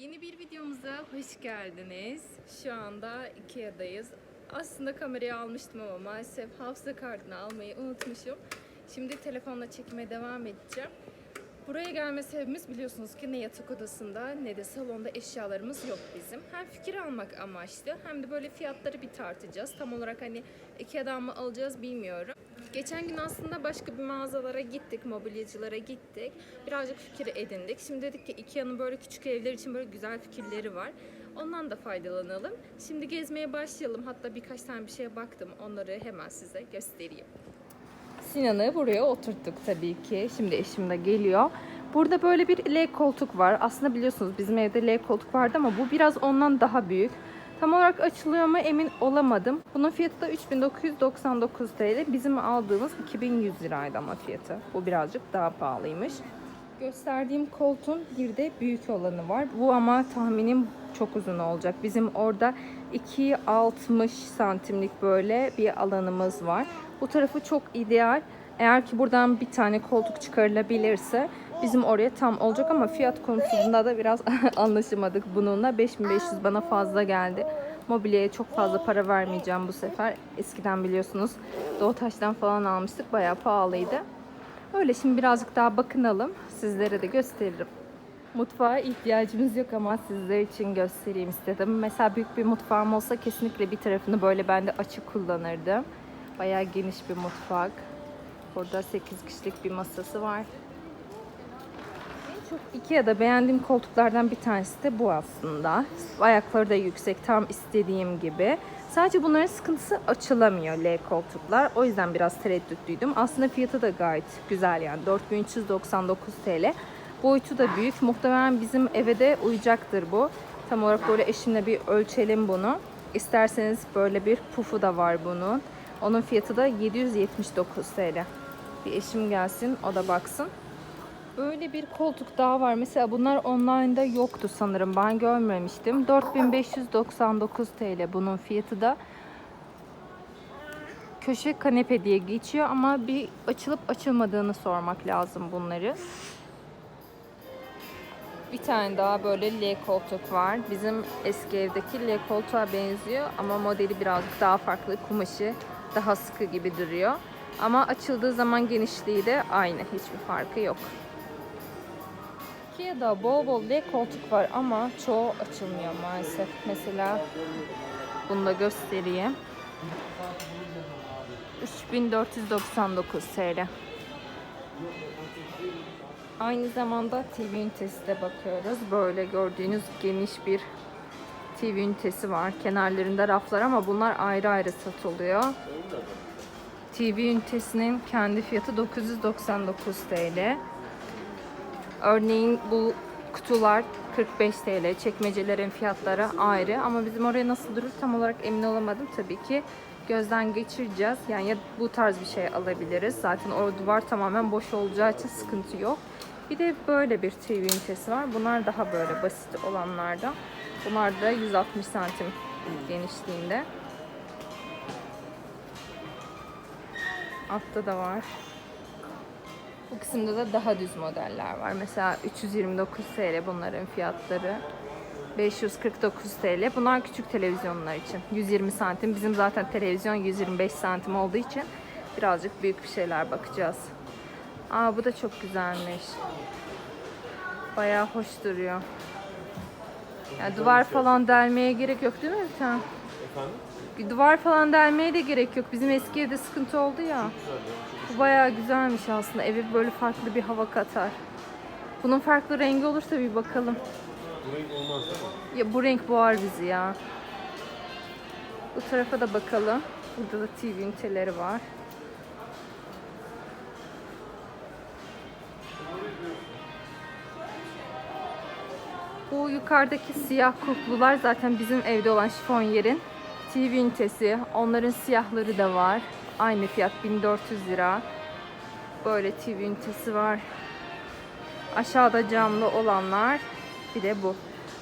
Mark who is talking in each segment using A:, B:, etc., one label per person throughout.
A: Yeni bir videomuza hoş geldiniz. Şu anda Ikea'dayız. Aslında kamerayı almıştım ama maalesef hafıza kartını almayı unutmuşum. Şimdi telefonla çekmeye devam edeceğim. Buraya gelme sebebimiz biliyorsunuz ki ne yatak odasında ne de salonda eşyalarımız yok bizim. Hem fikir almak amaçlı hem de böyle fiyatları bir tartacağız. Tam olarak hani Ikea'dan mı alacağız bilmiyorum. Geçen gün aslında başka bir mağazalara gittik, mobilyacılara gittik. Birazcık fikir edindik. Şimdi dedik ki Ikea'nın böyle küçük evler için böyle güzel fikirleri var. Ondan da faydalanalım. Şimdi gezmeye başlayalım. Hatta birkaç tane bir şeye baktım. Onları hemen size göstereyim. Sinan'ı buraya oturttuk tabii ki. Şimdi eşim de geliyor. Burada böyle bir L koltuk var. Aslında biliyorsunuz bizim evde L koltuk vardı ama bu biraz ondan daha büyük. Tam olarak açılıyor mu emin olamadım. Bunun fiyatı da 3999 TL. Bizim aldığımız 2100 liraydı ama fiyatı. Bu birazcık daha pahalıymış. Gösterdiğim koltuğun bir de büyük olanı var. Bu ama tahminim çok uzun olacak. Bizim orada 2.60 santimlik böyle bir alanımız var. Bu tarafı çok ideal. Eğer ki buradan bir tane koltuk çıkarılabilirse bizim oraya tam olacak ama fiyat konusunda da biraz anlaşamadık bununla. 5500 bana fazla geldi. Mobilyaya çok fazla para vermeyeceğim bu sefer. Eskiden biliyorsunuz Doğutaş'tan falan almıştık. Bayağı pahalıydı. Öyle şimdi birazcık daha bakınalım. Sizlere de gösteririm. Mutfağa ihtiyacımız yok ama sizler için göstereyim istedim. Mesela büyük bir mutfağım olsa kesinlikle bir tarafını böyle ben de açık kullanırdım. Bayağı geniş bir mutfak. Burada 8 kişilik bir masası var. Çok Ikea'da beğendiğim koltuklardan bir tanesi de bu aslında. Ayakları da yüksek, tam istediğim gibi. Sadece bunların sıkıntısı açılamıyor L koltuklar. O yüzden biraz tereddütlüydüm. Aslında fiyatı da gayet güzel yani 4399 TL. Boyutu da büyük. Muhtemelen bizim eve de uyacaktır bu. Tam olarak böyle eşimle bir ölçelim bunu. İsterseniz böyle bir pufu da var bunun. Onun fiyatı da 779 TL. Bir eşim gelsin o da baksın. Böyle bir koltuk daha var. Mesela bunlar online'da yoktu sanırım. Ben görmemiştim. 4599 TL bunun fiyatı da. Köşe kanepe diye geçiyor ama bir açılıp açılmadığını sormak lazım bunları. Bir tane daha böyle L koltuk var. Bizim eski evdeki L koltuğa benziyor ama modeli birazcık daha farklı. Kumaşı daha sıkı gibi duruyor. Ama açıldığı zaman genişliği de aynı. Hiçbir farkı yok. Ikea'da bol bol L koltuk var ama çoğu açılmıyor maalesef. Mesela bunu da göstereyim. 3499 TL. Aynı zamanda TV ünitesi de bakıyoruz. Böyle gördüğünüz geniş bir TV ünitesi var. Kenarlarında raflar ama bunlar ayrı ayrı satılıyor. TV ünitesinin kendi fiyatı 999 TL. Örneğin bu kutular 45 TL. Çekmecelerin fiyatları ayrı ama bizim oraya nasıl durur tam olarak emin olamadım. Tabii ki gözden geçireceğiz. Yani ya bu tarz bir şey alabiliriz. Zaten o duvar tamamen boş olacağı için sıkıntı yok. Bir de böyle bir TV ünitesi var. Bunlar daha böyle basit olanlardan. Bunlar da 160 santim genişliğinde. Altta da var. Bu kısımda da daha düz modeller var. Mesela 329 TL bunların fiyatları. 549 TL. Bunlar küçük televizyonlar için. 120 santim. Bizim zaten televizyon 125 santim olduğu için birazcık büyük bir şeyler bakacağız. Aa bu da çok güzelmiş. Bayağı hoş duruyor. Yani duvar falan delmeye gerek yok değil mi?
B: Efendim?
A: Duvar falan delmeye de gerek yok. Bizim eski evde sıkıntı oldu ya. Bu bayağı güzelmiş aslında. Eve böyle farklı bir hava katar. Bunun farklı rengi olursa bir bakalım.
B: Bu renk olmaz değil mi?
A: Ya bu renk boğar bizi ya. Bu tarafa da bakalım. Burada da TV üniteleri var. Bu yukarıdaki siyah kuplular zaten bizim evde olan şifonyerin TV ünitesi. Onların siyahları da var. Aynı fiyat 1400 lira. Böyle TV ünitesi var. Aşağıda camlı olanlar bir de bu.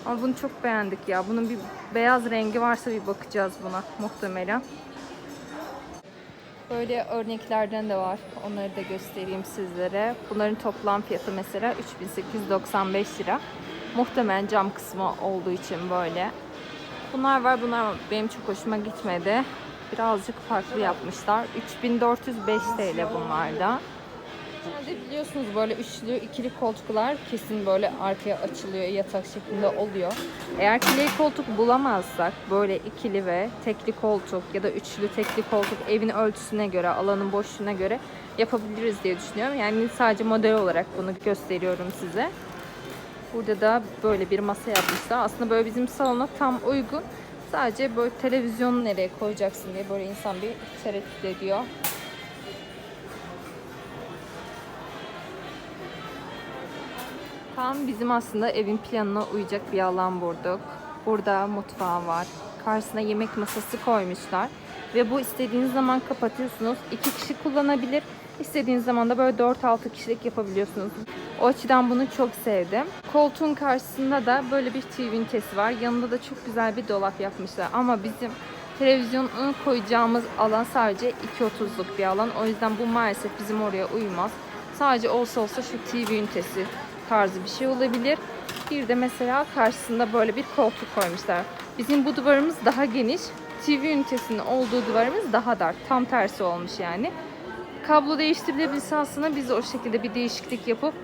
A: Ama bunu çok beğendik ya. Bunun bir beyaz rengi varsa bir bakacağız buna muhtemelen. Böyle örneklerden de var. Onları da göstereyim sizlere. Bunların toplam fiyatı mesela 3895 lira. Muhtemelen cam kısmı olduğu için böyle. Bunlar var. Bunlar benim çok hoşuma gitmedi. Birazcık farklı yapmışlar. 3405 TL bunlarda. Genelde biliyorsunuz böyle üçlü ikili koltuklar kesin böyle arkaya açılıyor yatak şeklinde oluyor. Eğer kile koltuk bulamazsak böyle ikili ve tekli koltuk ya da üçlü tekli koltuk evin ölçüsüne göre alanın boşluğuna göre yapabiliriz diye düşünüyorum. Yani sadece model olarak bunu gösteriyorum size. Burada da böyle bir masa yapmışlar. Aslında böyle bizim salona tam uygun. Sadece böyle televizyonu nereye koyacaksın diye böyle insan bir tereddüt ediyor. Tam bizim aslında evin planına uyacak bir alan bulduk. Burada mutfağı var. Karşısına yemek masası koymuşlar. Ve bu istediğiniz zaman kapatıyorsunuz. İki kişi kullanabilir. İstediğiniz zaman da böyle 4-6 kişilik yapabiliyorsunuz. O açıdan bunu çok sevdim. Koltuğun karşısında da böyle bir TV ünitesi var. Yanında da çok güzel bir dolap yapmışlar. Ama bizim televizyonu koyacağımız alan sadece 2.30'luk bir alan. O yüzden bu maalesef bizim oraya uymaz. Sadece olsa olsa şu TV ünitesi tarzı bir şey olabilir. Bir de mesela karşısında böyle bir koltuk koymuşlar. Bizim bu duvarımız daha geniş. TV ünitesinin olduğu duvarımız daha dar. Tam tersi olmuş yani. Kablo değiştirilebilse aslında biz de o şekilde bir değişiklik yapıp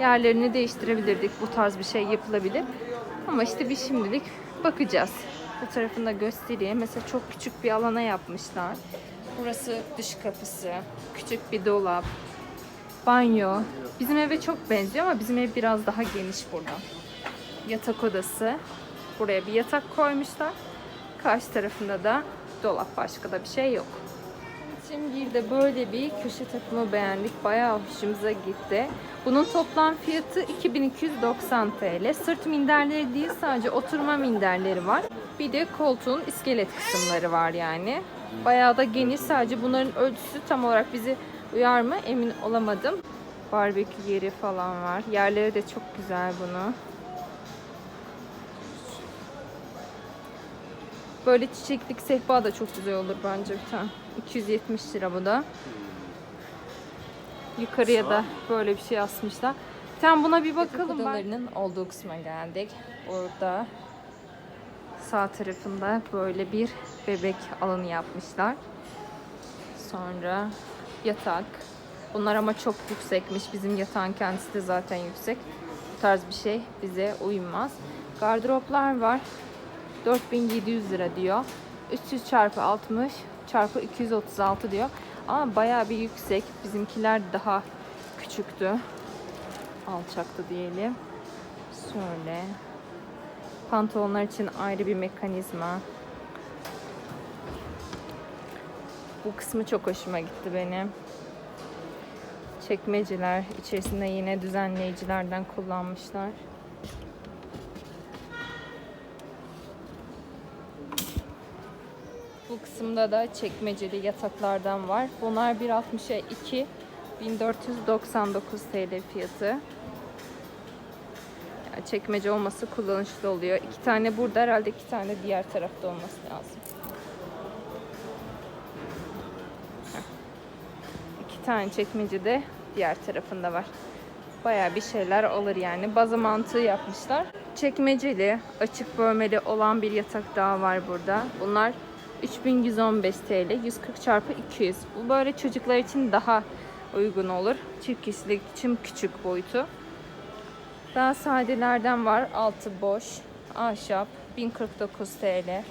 A: yerlerini değiştirebilirdik. Bu tarz bir şey yapılabilir. Ama işte bir şimdilik bakacağız. Bu tarafını da göstereyim. Mesela çok küçük bir alana yapmışlar. Burası dış kapısı. Küçük bir dolap. Banyo. Bizim eve çok benziyor ama bizim ev biraz daha geniş burada. Yatak odası. Buraya bir yatak koymuşlar. Karşı tarafında da dolap. Başka da bir şey yok. Şimdi de böyle bir köşe takımı beğendik. Bayağı hoşumuza gitti. Bunun toplam fiyatı 2290 TL. Sırt minderleri değil sadece oturma minderleri var. Bir de koltuğun iskelet kısımları var yani. Bayağı da geniş. Sadece bunların ölçüsü tam olarak bizi uyar mı emin olamadım. Barbekü yeri falan var. Yerleri de çok güzel bunu. Böyle çiçeklik sehpa da çok güzel olur bence bir tane. 270 lira bu da. Yukarıya da böyle bir şey asmışlar. Tam buna bir bakalım. Odalarının olduğu kısma geldik. Orada sağ tarafında böyle bir bebek alanı yapmışlar. Sonra yatak. Bunlar ama çok yüksekmiş. Bizim yatağın kendisi de zaten yüksek. Bu tarz bir şey bize uymaz. Gardıroplar var. 4700 lira diyor. 300 çarpı 60 çarpı 236 diyor. Ama bayağı bir yüksek. Bizimkiler daha küçüktü. Alçaktı diyelim. Şöyle. Pantolonlar için ayrı bir mekanizma. Bu kısmı çok hoşuma gitti benim. Çekmeceler içerisinde yine düzenleyicilerden kullanmışlar. Kısımda da çekmeceli yataklardan var. Bunlar 1.60'a 2 1499 TL fiyatı. Yani çekmece olması kullanışlı oluyor. İki tane burada herhalde iki tane diğer tarafta olması lazım. İki tane çekmece de diğer tarafında var. Bayağı bir şeyler olur yani. Baza mantığı yapmışlar. Çekmeceli, açık bölmeli olan bir yatak daha var burada. Bunlar 3115 TL, 140 çarpı 200. Bu böyle çocuklar için daha uygun olur. Çift kişilik için küçük boyutu. Daha sadelerden var. Altı boş. Ahşap. 1049 TL.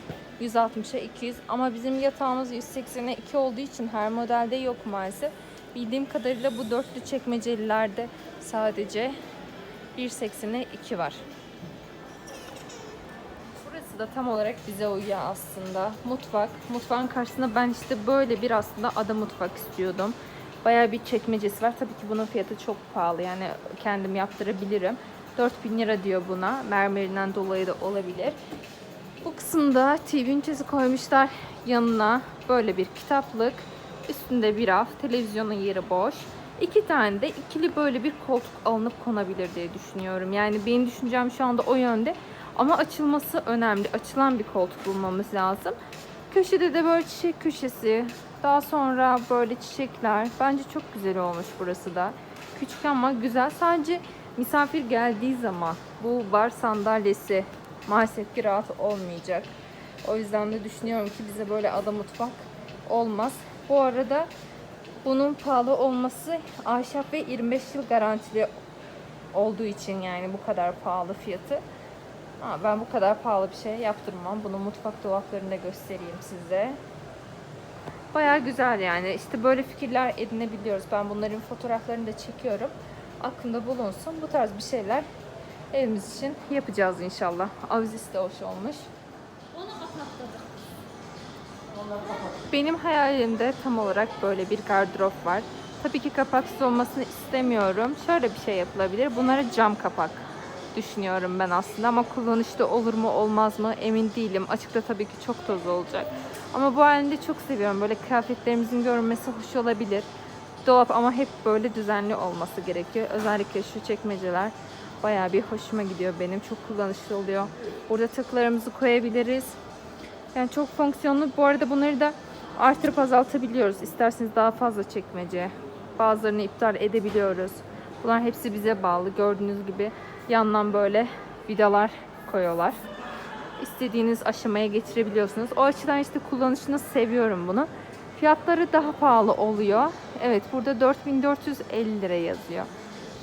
A: 160'a 200 ama bizim yatağımız 180'e 2 olduğu için her modelde yok maalesef. Bildiğim kadarıyla bu dörtlü çekmecelilerde sadece 1.80'e 2 var. Da tam olarak bize uyuyor aslında. Mutfak. Mutfağın karşısında ben işte böyle bir aslında ada mutfak istiyordum. Bayağı bir çekmecesi var. Tabii ki bunun fiyatı çok pahalı. Yani kendim yaptırabilirim. 4000 lira diyor buna. Mermerinden dolayı da olabilir. Bu kısımda TV ünitesi koymuşlar. Yanına böyle bir kitaplık. Üstünde bir raf. Televizyonun yeri boş. İki tane de ikili böyle bir koltuk alınıp konabilir diye düşünüyorum. Yani benim düşüncem şu anda o yönde. Ama açılması önemli. Açılan bir koltuk bulmamız lazım. Köşede de böyle çiçek köşesi. Daha sonra böyle çiçekler. Bence çok güzel olmuş burası da. Küçük ama güzel. Sadece misafir geldiği zaman bu bar sandalyesi maalesef ki rahat olmayacak. O yüzden de düşünüyorum ki bize böyle ada mutfak olmaz. Bu arada bunun pahalı olması ahşap ve 25 yıl garantili olduğu için yani bu kadar pahalı fiyatı. Ama ben bu kadar pahalı bir şey yaptırmam. Bunu mutfak dolaplarında göstereyim size. Baya güzel yani. İşte böyle fikirler edinebiliyoruz. Ben bunların fotoğraflarını da çekiyorum. Aklında bulunsun. Bu tarz bir şeyler evimiz için yapacağız inşallah. Avizisi de hoş olmuş. Benim hayalimde tam olarak böyle bir gardırop var. Tabii ki kapaksız olmasını istemiyorum. Şöyle bir şey yapılabilir. Bunlara cam kapak düşünüyorum ben aslında ama kullanışlı olur mu olmaz mı emin değilim. Açıkta tabii ki çok toz olacak. Ama bu halinde çok seviyorum. Böyle kıyafetlerimizin görünmesi hoş olabilir. Dolap ama hep böyle düzenli olması gerekiyor. Özellikle şu çekmeceler bayağı bir hoşuma gidiyor benim. Çok kullanışlı oluyor. Burada takılarımızı koyabiliriz. Yani çok fonksiyonlu. Bu arada bunları da artırıp azaltabiliyoruz. İsterseniz daha fazla çekmece. Bazılarını iptal edebiliyoruz. Bunlar hepsi bize bağlı. Gördüğünüz gibi yandan böyle vidalar koyuyorlar. İstediğiniz aşamaya getirebiliyorsunuz. O açıdan işte kullanışını seviyorum bunu. Fiyatları daha pahalı oluyor. Evet burada 4450 lira yazıyor.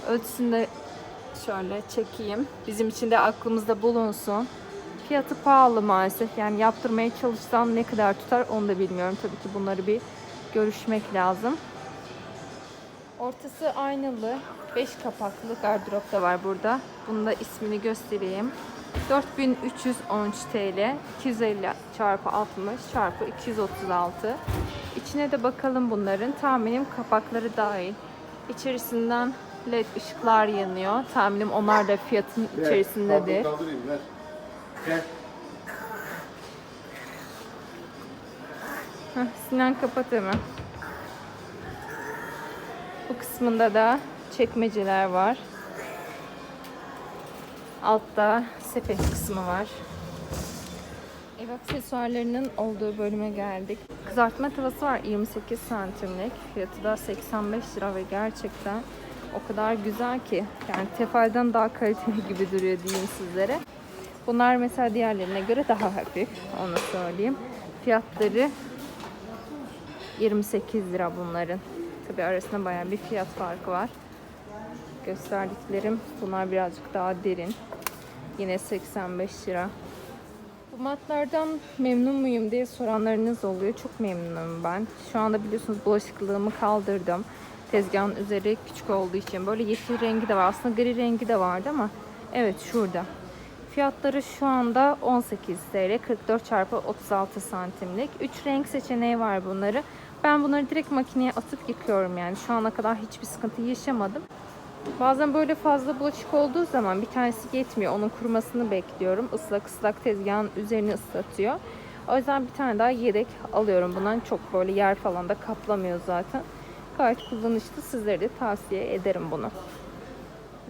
A: Ölçüsünde şöyle çekeyim. Bizim için de aklımızda bulunsun. Fiyatı pahalı maalesef. Yani yaptırmaya çalışsam ne kadar tutar onu da bilmiyorum. Tabii ki bunları bir görüşmek lazım. Ortası aynalı. 5 kapaklı gardırop da var burada. Bunun da ismini göstereyim. 4313 TL. 250 çarpı 60 çarpı 236. İçine de bakalım bunların. Tahminim kapakları dahil. İçerisinden led ışıklar yanıyor. Tahminim onlar da fiyatın içerisindedir.
B: Kaldırayım ver. Gel.
A: Heh, Sinan kapat hemen. Kısmında da çekmeceler var. Altta sepet kısmı var. Ev aksesuarlarının olduğu bölüme geldik. Kızartma tavası var 28 santimlik. Fiyatı da 85 lira ve gerçekten o kadar güzel ki. Yani tefalden daha kaliteli gibi duruyor diyeyim sizlere. Bunlar mesela diğerlerine göre daha hafif. Onu söyleyeyim. Fiyatları 28 lira bunların. Tabi arasında bayağı bir fiyat farkı var. Gösterdiklerim bunlar birazcık daha derin. Yine 85 lira. Bu matlardan memnun muyum diye soranlarınız oluyor. Çok memnunum ben. Şu anda biliyorsunuz bulaşıklığımı kaldırdım. Tezgahın üzeri küçük olduğu için. Böyle yeşil rengi de var. Aslında gri rengi de vardı ama evet şurada. Fiyatları şu anda 18 TL 44 çarpı 36 santimlik. 3 renk seçeneği var bunları. Ben bunları direkt makineye atıp yıkıyorum yani. Şu ana kadar hiçbir sıkıntı yaşamadım. Bazen böyle fazla bulaşık olduğu zaman bir tanesi yetmiyor. Onun kurumasını bekliyorum. Islak ıslak tezgahın üzerini ıslatıyor. O yüzden bir tane daha yedek alıyorum. Bundan çok böyle yer falan da kaplamıyor zaten. Gayet kullanışlı. Sizlere de tavsiye ederim bunu.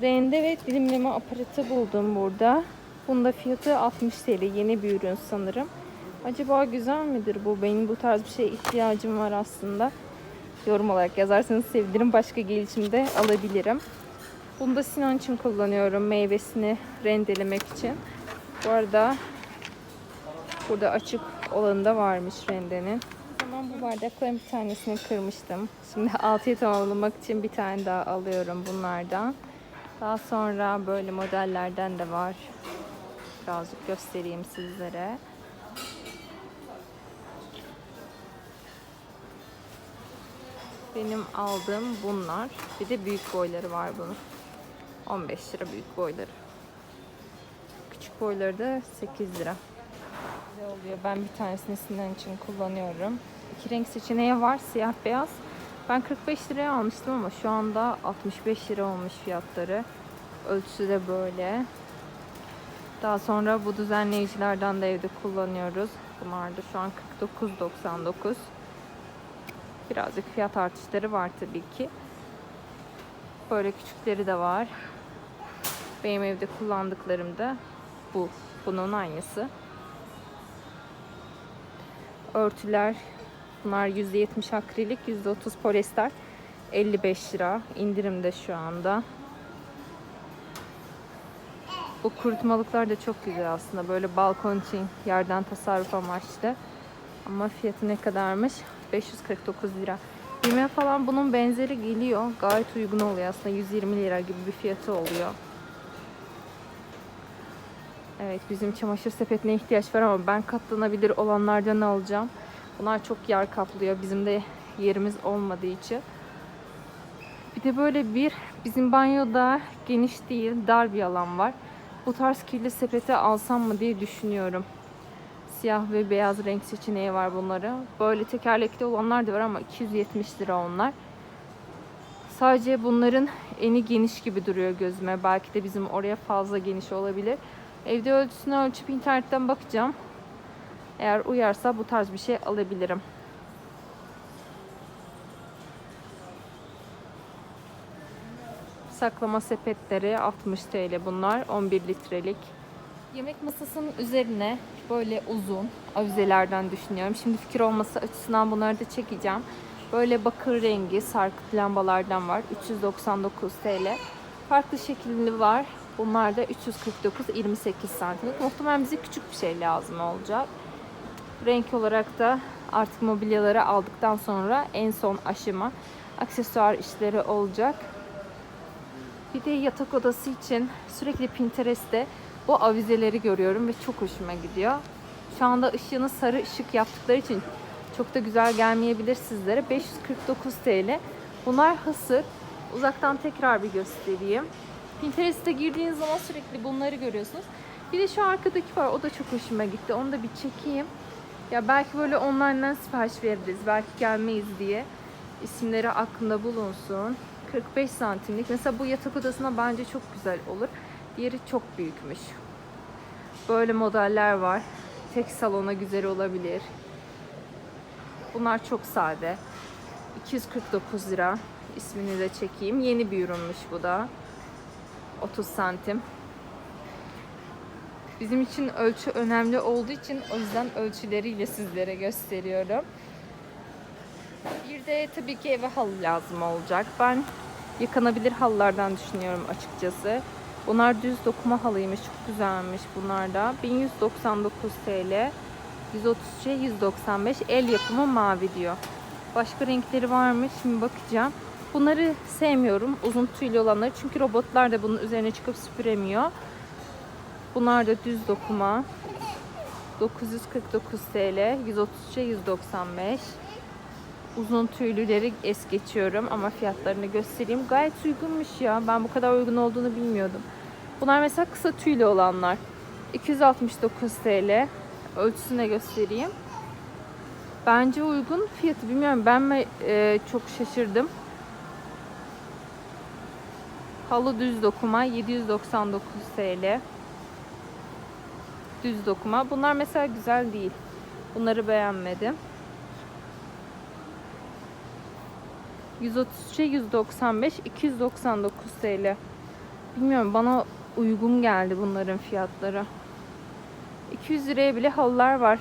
A: Rende ve dilimleme aparatı buldum burada. Bunda fiyatı 60 TL. Yeni bir ürün sanırım. Acaba güzel midir bu? Benim bu tarz bir şeye ihtiyacım var aslında. Yorum olarak yazarsanız sevinirim. Başka gelişimde alabilirim. Bunu da Sinan için kullanıyorum. Meyvesini rendelemek için. Bu arada burada açık olanı da varmış rendenin. Tamam bu bardakların bir tanesini kırmıştım. Şimdi altıya tamamlamak için bir tane daha alıyorum bunlardan. Daha sonra böyle modellerden de var. Birazcık göstereyim sizlere. Benim aldığım bunlar. Bir de büyük boyları var bunun. 15 lira büyük boyları. Küçük boyları da 8 lira. Güzel oluyor. Ben bir tanesini Sinan için kullanıyorum. İki renk seçeneği var. Siyah beyaz. Ben 45 liraya almıştım ama şu anda 65 lira olmuş fiyatları. Ölçüsü de böyle. Daha sonra bu düzenleyicilerden de evde kullanıyoruz. Bunlar da şu an 49.99. Birazcık fiyat artışları var tabii ki. Böyle küçükleri de var. Benim evde kullandıklarım da bu. Bunun aynısı. Örtüler bunlar %70 akrilik, %30 polyester. 55 lira. indirimde şu anda. Bu kurutmalıklar da çok güzel aslında. Böyle balkon için yerden tasarruf amaçlı. Ama fiyatı ne kadarmış? 549 lira. Bime falan bunun benzeri geliyor. Gayet uygun oluyor aslında. 120 lira gibi bir fiyatı oluyor. Evet bizim çamaşır sepetine ihtiyaç var ama ben katlanabilir olanlardan alacağım. Bunlar çok yer kaplıyor. Bizim de yerimiz olmadığı için. Bir de böyle bir bizim banyoda geniş değil dar bir alan var. Bu tarz kirli sepete alsam mı diye düşünüyorum. Siyah ve beyaz renk seçeneği var bunları. Böyle tekerlekli olanlar da var ama 270 lira onlar. Sadece bunların eni geniş gibi duruyor gözüme. Belki de bizim oraya fazla geniş olabilir. Evde ölçüsünü ölçüp internetten bakacağım. Eğer uyarsa bu tarz bir şey alabilirim. Saklama sepetleri 60 TL bunlar. 11 litrelik. Yemek masasının üzerine böyle uzun avizelerden düşünüyorum. Şimdi fikir olması açısından bunları da çekeceğim. Böyle bakır rengi sarkıt lambalardan var. 399 TL. Farklı şekilli var. Bunlar da 349 28 santimlik. Muhtemelen bize küçük bir şey lazım olacak. Renk olarak da artık mobilyaları aldıktan sonra en son aşama aksesuar işleri olacak. Bir de yatak odası için sürekli Pinterest'te bu avizeleri görüyorum ve çok hoşuma gidiyor. Şu anda ışığını sarı ışık yaptıkları için çok da güzel gelmeyebilir sizlere. 549 TL. Bunlar hasır. Uzaktan tekrar bir göstereyim. Pinterest'e girdiğiniz zaman sürekli bunları görüyorsunuz. Bir de şu arkadaki var. O da çok hoşuma gitti. Onu da bir çekeyim. Ya belki böyle online'dan sipariş veririz. Belki gelmeyiz diye. İsimleri aklında bulunsun. 45 santimlik. Mesela bu yatak odasına bence çok güzel olur. Diğeri çok büyükmüş. Böyle modeller var. Tek salona güzel olabilir. Bunlar çok sade. 249 lira. İsmini de çekeyim. Yeni bir ürünmüş bu da. 30 santim. Bizim için ölçü önemli olduğu için o yüzden ölçüleriyle sizlere gösteriyorum. Bir de tabii ki eve halı lazım olacak. Ben yıkanabilir halılardan düşünüyorum açıkçası. Bunlar düz dokuma halıymış. Çok güzelmiş bunlar da. 1199 TL. 133'e 195. El yapımı mavi diyor. Başka renkleri var mı? Şimdi bakacağım. Bunları sevmiyorum. Uzun tüylü olanları. Çünkü robotlar da bunun üzerine çıkıp süpüremiyor. Bunlar da düz dokuma. 949 TL. 133'e 195. Uzun tüylüleri es geçiyorum ama fiyatlarını göstereyim. Gayet uygunmuş ya. Ben bu kadar uygun olduğunu bilmiyordum. Bunlar mesela kısa tüylü olanlar. 269 TL. Ölçüsüne göstereyim. Bence uygun fiyatı bilmiyorum. Ben mi e, çok şaşırdım. Halı düz dokuma 799 TL. Düz dokuma. Bunlar mesela güzel değil. Bunları beğenmedim. 133'e 195, 299 TL. Bilmiyorum bana uygun geldi bunların fiyatları. 200 liraya bile halılar var.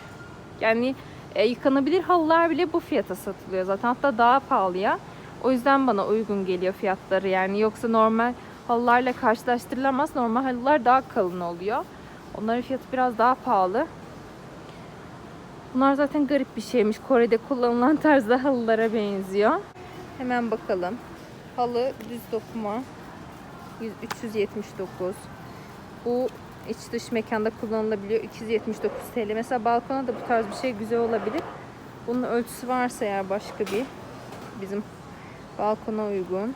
A: Yani e, yıkanabilir halılar bile bu fiyata satılıyor zaten. Hatta daha pahalıya. O yüzden bana uygun geliyor fiyatları. Yani yoksa normal halılarla karşılaştırılamaz. Normal halılar daha kalın oluyor. Onların fiyatı biraz daha pahalı. Bunlar zaten garip bir şeymiş. Kore'de kullanılan tarzda halılara benziyor. Hemen bakalım. Halı düz dokuma 100 379. Bu iç dış mekanda kullanılabiliyor. 279 TL. Mesela balkona da bu tarz bir şey güzel olabilir. Bunun ölçüsü varsa eğer başka bir bizim balkona uygun.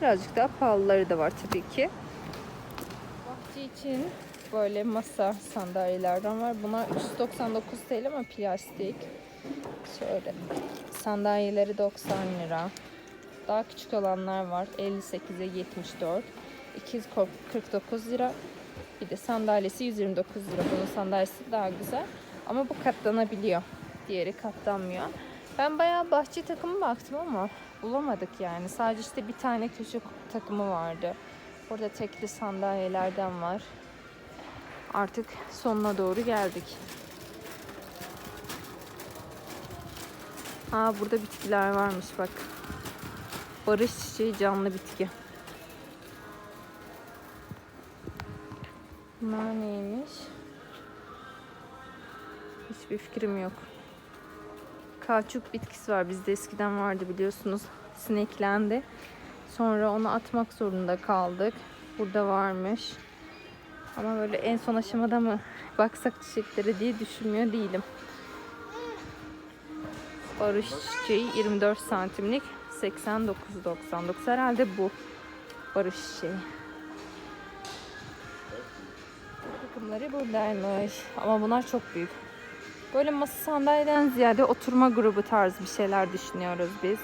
A: Birazcık daha pahalıları da var tabii ki. Bahçe için böyle masa sandalyelerden var. Bunlar 399 TL ama plastik. Şöyle sandalyeleri 90 lira. Daha küçük olanlar var. 58'e 74. 249 lira. Bir de sandalyesi 129 lira. Bunun sandalyesi daha güzel. Ama bu katlanabiliyor. Diğeri katlanmıyor. Ben bayağı bahçe takımı baktım ama bulamadık yani. Sadece işte bir tane köşe takımı vardı. Orada tekli sandalyelerden var. Artık sonuna doğru geldik. Aa burada bitkiler varmış bak. Barış çiçeği canlı bitki. Bunlar neymiş? Hiçbir fikrim yok. Kauçuk bitkisi var. Bizde eskiden vardı biliyorsunuz. Sineklendi. Sonra onu atmak zorunda kaldık. Burada varmış. Ama böyle en son aşamada mı baksak çiçeklere diye düşünmüyor değilim. Barış çiçeği 24 santimlik 89.99 herhalde bu barış çiçeği. Takımları buradaymış. Ama bunlar çok büyük. Böyle masa sandalyeden ziyade oturma grubu tarzı bir şeyler düşünüyoruz biz.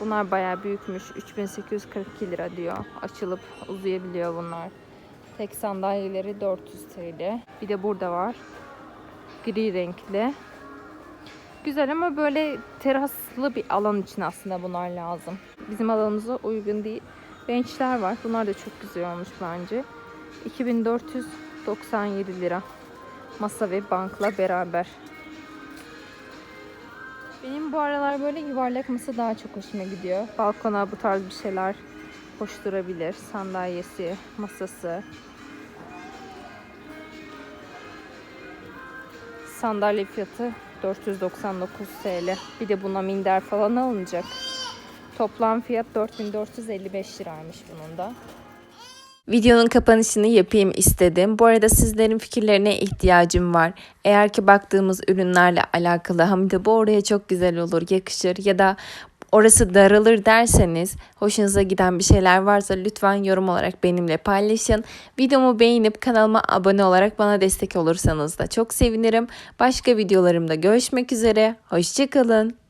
A: Bunlar bayağı büyükmüş. 3842 lira diyor. Açılıp uzayabiliyor bunlar. Tek sandalyeleri 400 TL. Bir de burada var. Gri renkli. Güzel ama böyle teraslı bir alan için aslında bunlar lazım. Bizim alanımıza uygun değil. Benchler var. Bunlar da çok güzel olmuş bence. 2497 lira. Masa ve bankla beraber. Benim bu aralar böyle yuvarlak masa daha çok hoşuma gidiyor. Balkona bu tarz bir şeyler hoş durabilir. Sandalyesi, masası. Sandalye fiyatı 499 TL. Bir de buna minder falan alınacak. Toplam fiyat 4455 liraymış bunun da.
C: Videonun kapanışını yapayım istedim. Bu arada sizlerin fikirlerine ihtiyacım var. Eğer ki baktığımız ürünlerle alakalı Hamide bu oraya çok güzel olur, yakışır ya da orası daralır derseniz, hoşunuza giden bir şeyler varsa lütfen yorum olarak benimle paylaşın. Videomu beğenip kanalıma abone olarak bana destek olursanız da çok sevinirim. Başka videolarımda görüşmek üzere. Hoşçakalın.